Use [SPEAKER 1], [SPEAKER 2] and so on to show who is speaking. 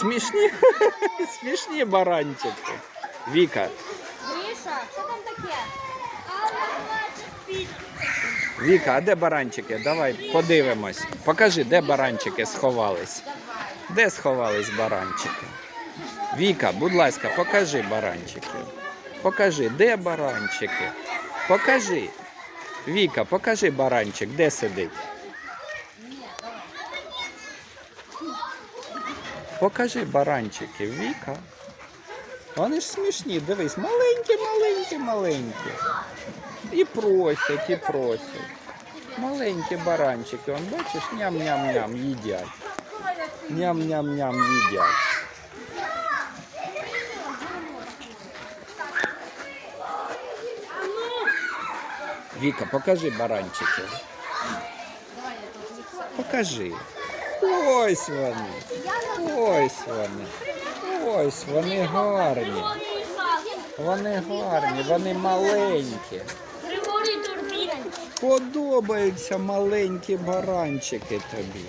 [SPEAKER 1] Смішні, смішні баранчики. Віка,
[SPEAKER 2] Гриша, що там таке?
[SPEAKER 1] Віка, а де баранчики? Давай подивимось. Покажи, де баранчики сховались. Де сховались баранчики? Віка, будь ласка, покажи баранчики. Покажи, де баранчики? Покажи. Віка, покажи баранчик, де сидить. Покажи баранчики, Віка. Вони ж смішні, дивись, маленькі, маленькі, маленькі. І просять, і просять. Маленькі баранчики, он бачиш, ням-ням-ням їдять. Ням-ням-ням їдять. Віка, покажи баранчики. Покажи. Ось вони. Ось вони. Ось вони гарні. Вони гарні, вони маленькі. Подобаються маленькі баранчики тобі.